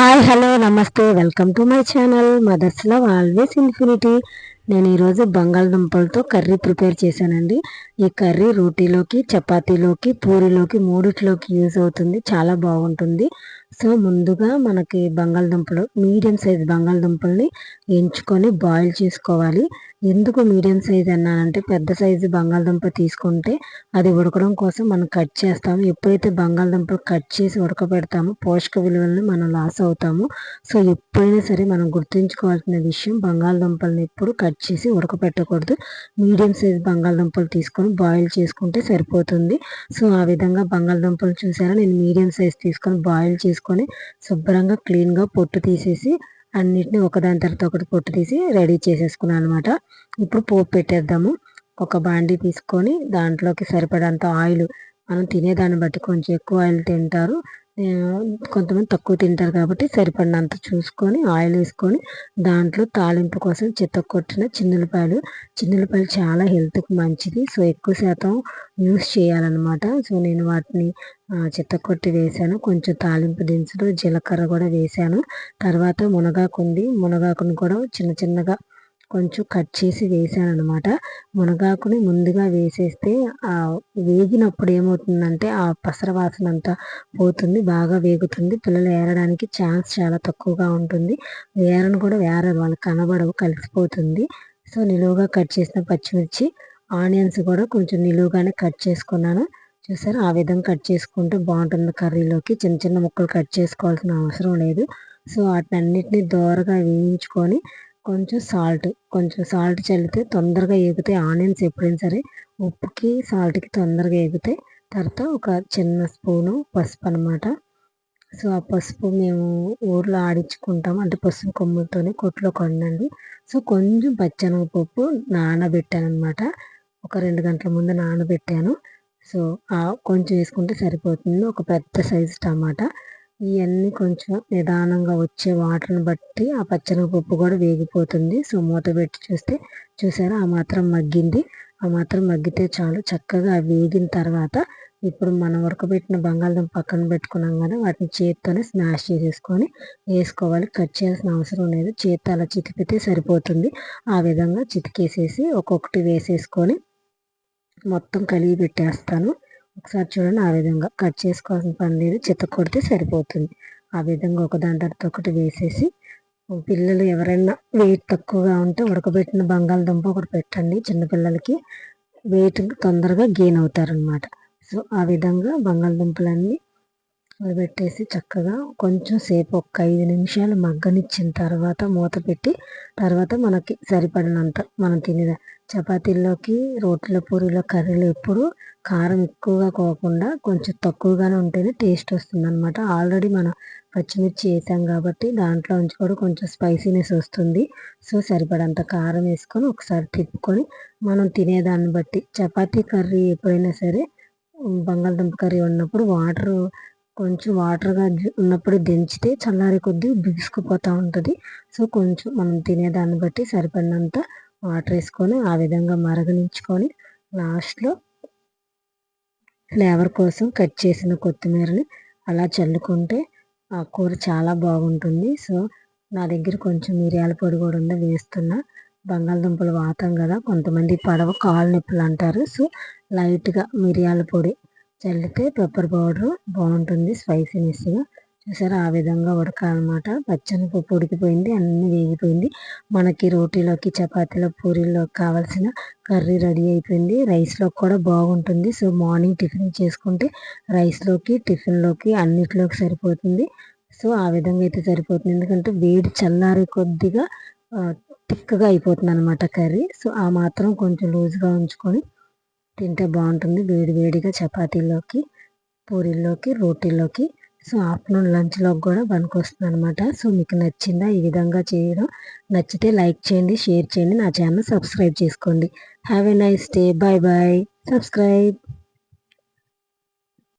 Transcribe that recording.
Hi hello నమస్తే welcome to my channel mothers love always infinity. నేను ఈరోజు బంగాళదుంపలతో curry prepare చేశానండి. ఈ కర్రీ రోటీలోకి చపాతీలోకి పూరిలోకి మూడిట్లోకి యూజ్ అవుతుంది. చాలా బాగుంటుంది. సో ముందుగా మనకి బంగాళదుంపలు మీడియం సైజ్ బంగాళదుంపల్ని ఎంచుకొని బాయిల్ చేసుకోవాలి. ఎందుకు మీడియం సైజ్ అన్నానంటే పెద్ద సైజు బంగాళదుంప తీసుకుంటే అది ఉడకడం కోసం మనం కట్ చేస్తాము. ఎప్పుడైతే బంగాళదుంపలు కట్ చేసి ఉడకబెడతామో పోషక విలువలను మనం లాస్ అవుతాము. సో ఎప్పుడైనా సరే మనం గుర్తుంచుకోవాల్సిన విషయం బంగాళదుంపల్ని ఎప్పుడు కట్ చేసి ఉడకబెట్టకూడదు. మీడియం సైజ్ బంగాళదుంపలు తీసుకొని బాయిల్ చేసుకుంటే సరిపోతుంది. సో ఆ విధంగా బంగాళదుంపలు చూసారా? నేను మీడియం సైజ్ తీసుకొని బాయిల్ చేసుకొని శుభ్రంగా క్లీన్గా పొట్టు తీసేసి అన్నిటిని ఒకదాని తర్వాత ఒకటి పొట్టు తీసి రెడీ చేసేసుకున్నాను అనమాట ఇప్పుడు పోపు పెట్టేద్దాము. ఒక బాండీ తీసుకొని దాంట్లోకి సరిపడంత ఆయిల్. మనం తినేదాన్ని బట్టి కొంచెం ఎక్కువ ఆయిల్ తింటారు. కొంతమంది తక్కువ తింటారు కాబట్టి సరిపడినంత చూసుకొని ఆయిల్ వేసుకొని దాంట్లో తాలింపు కోసం కొట్టిన చిన్నులపాయలు. చిన్నులపాయలు చాలా హెల్త్కి మంచిది. సో ఎక్కువ శాతం యూస్ చేయాలన్నమాట. సో నేను వాటిని కొట్టి వేసాను కొంచెం తాలింపు దినుసులు జీలకర్ర కూడా వేసాను తర్వాత మునగాకుంది. మునగాకుని కూడా చిన్న చిన్నగా కొంచెం కట్ చేసి వేసాను అనమాట మునగాకుని ముందుగా వేసేస్తే ఆ వేగినప్పుడు ఏమవుతుందంటే ఆ పసర వాసన అంతా పోతుంది బాగా వేగుతుంది. పిల్లలు ఏరడానికి ఛాన్స్ చాలా తక్కువగా ఉంటుంది. వేరను కూడా వేరదు వాళ్ళకి కనబడవు కలిసిపోతుంది. సో నిలువుగా కట్ చేసిన పచ్చిమిర్చి ఆనియన్స్ కూడా కొంచెం నిలువుగానే కట్ చేసుకున్నాను. చూసారు? ఆ విధంగా కట్ చేసుకుంటే బాగుంటుంది కర్రీలోకి. చిన్న చిన్న ముక్కలు కట్ చేసుకోవాల్సిన అవసరం లేదు. సో వాటిని అన్నిటినీ దోరగా వేయించుకొని కొంచెం సాల్ట్ కొంచెం సాల్ట్ చల్లితే తొందరగా ఎగితే ఆనియన్స్ ఎప్పుడైనా సరే ఉప్పుకి సాల్ట్కి తొందరగా ఎగితే తర్వాత ఒక చిన్న స్పూను పసుపు అనమాట సో ఆ పసుపు మేము ఊర్లో ఆడించుకుంటాం. అంటే పసుపు కొమ్ములతోనే కొట్లో కొనండి. సో కొంచెం పచ్చనగపప్పు నానబెట్టాను అనమాట ఒక రెండు గంటల ముందు నానబెట్టాను. సో కొంచెం వేసుకుంటే సరిపోతుంది. ఒక పెద్ద సైజు టమాటా. ఇవన్నీ కొంచెం నిదానంగా వచ్చే వాటర్ని బట్టి ఆ పచ్చనగపప్పు కూడా వేగిపోతుంది. సో మూత పెట్టి చూస్తే చూసారా? ఆ మాత్రం మగ్గింది. ఆ మాత్రం మగ్గితే చాలు. చక్కగా వేగిన తర్వాత ఇప్పుడు మనం ఉడకబెట్టిన బంగాళదుంప పక్కన పెట్టుకున్నాం కదా వాటిని చేత్తోనే స్మాష్ చేసేసుకొని వేసుకోవాలి. కట్ చేయాల్సిన అవసరం లేదు. చేత్తో అలా చితికితే సరిపోతుంది. ఆ విధంగా చితికేసేసి ఒక్కొక్కటి వేసేసుకొని మొత్తం కలిగి పెట్టేస్తాను. ఒకసారి చూడండి ఆ విధంగా కట్ చేసుకోవాల్సిన పని లేదు. చిత్త కొడితే సరిపోతుంది. ఆ విధంగా ఒక దాని తర్వాత ఒకటి వేసేసి పిల్లలు ఎవరైనా వెయిట్ తక్కువగా ఉంటే ఉడకబెట్టిన బంగాళదుంప ఒకటి పెట్టండి. చిన్నపిల్లలకి వెయిట్ తొందరగా గెయిన్ అవుతారనమాట సో ఆ విధంగా బంగాళదుంపలన్నీ పెట్టేసి చక్కగా కొంచెం సేపు ఒక ఐదు నిమిషాలు మగ్గనిచ్చిన తర్వాత మూత పెట్టి తర్వాత మనకి సరిపడినంత మనం తినే చపాతీల్లోకి రోట్ల పూరిలో కర్రీలు ఎప్పుడు కారం ఎక్కువగా కోకుండా కొంచెం తక్కువగానే ఉంటేనే టేస్ట్ వస్తుంది అనమాట ఆల్రెడీ మనం పచ్చిమిర్చి వేసాం కాబట్టి దాంట్లో నుంచి కూడా కొంచెం స్పైసీనెస్ వస్తుంది. సో సరిపడంత కారం వేసుకొని ఒకసారి తిప్పుకొని మనం తినేదాన్ని బట్టి. చపాతీ కర్రీ ఎప్పుడైనా సరే బంగాళదుంప కర్రీ ఉన్నప్పుడు వాటర్ కొంచెం వాటర్గా ఉన్నప్పుడు దించితే చల్లారి కొద్దీ బిగుసుకుపోతూ ఉంటుంది. సో కొంచెం మనం తినేదాన్ని బట్టి సరిపడినంత వాటర్ వేసుకొని ఆ విధంగా మరగనించుకొని లాస్ట్లో ఫ్లేవర్ కోసం కట్ చేసిన కొత్తిమీరని అలా చల్లుకుంటే ఆ కూర చాలా బాగుంటుంది. సో నా దగ్గర కొంచెం మిరియాల పొడి కూడా ఉంది వేస్తున్నా. బంగాళదుంపలు వాతాం కదా కొంతమంది పడవ కాలు నొప్పులు అంటారు. సో లైట్గా మిరియాల పొడి చల్లితే పెప్పర్ పౌడర్ బాగుంటుంది స్పైసీనెస్గా చూసారా? ఆ విధంగా ఉడకాలన్నమాట. పచ్చని పప్పు ఉడికిపోయింది అన్నీ వేగిపోయింది. మనకి రోటీలోకి చపాతీలో పూరీలోకి కావాల్సిన కర్రీ రెడీ అయిపోయింది. రైస్లోకి కూడా బాగుంటుంది. సో మార్నింగ్ టిఫిన్ చేసుకుంటే రైస్లోకి టిఫిన్లోకి అన్నిటిలోకి సరిపోతుంది. సో ఆ విధంగా అయితే సరిపోతుంది. ఎందుకంటే వేడి చల్లారి కొద్దిగా థిక్గా అయిపోతుంది అనమాట కర్రీ. సో ఆ మాత్రం కొంచెం లూజ్గా ఉంచుకొని తింటే బాగుంటుంది. వేడి వేడిగా చపాతీలోకి పూరీల్లోకి రోటీలోకి సో ఆఫ్టర్నూన్ లంచ్లోకి కూడా పనికొస్తుంది అనమాట సో మీకు నచ్చిందా ఈ విధంగా చేయడం నచ్చితే లైక్ చేయండి షేర్ చేయండి నా ఛానల్ సబ్స్క్రైబ్ చేసుకోండి. Have a nice day. Bye bye. Subscribe.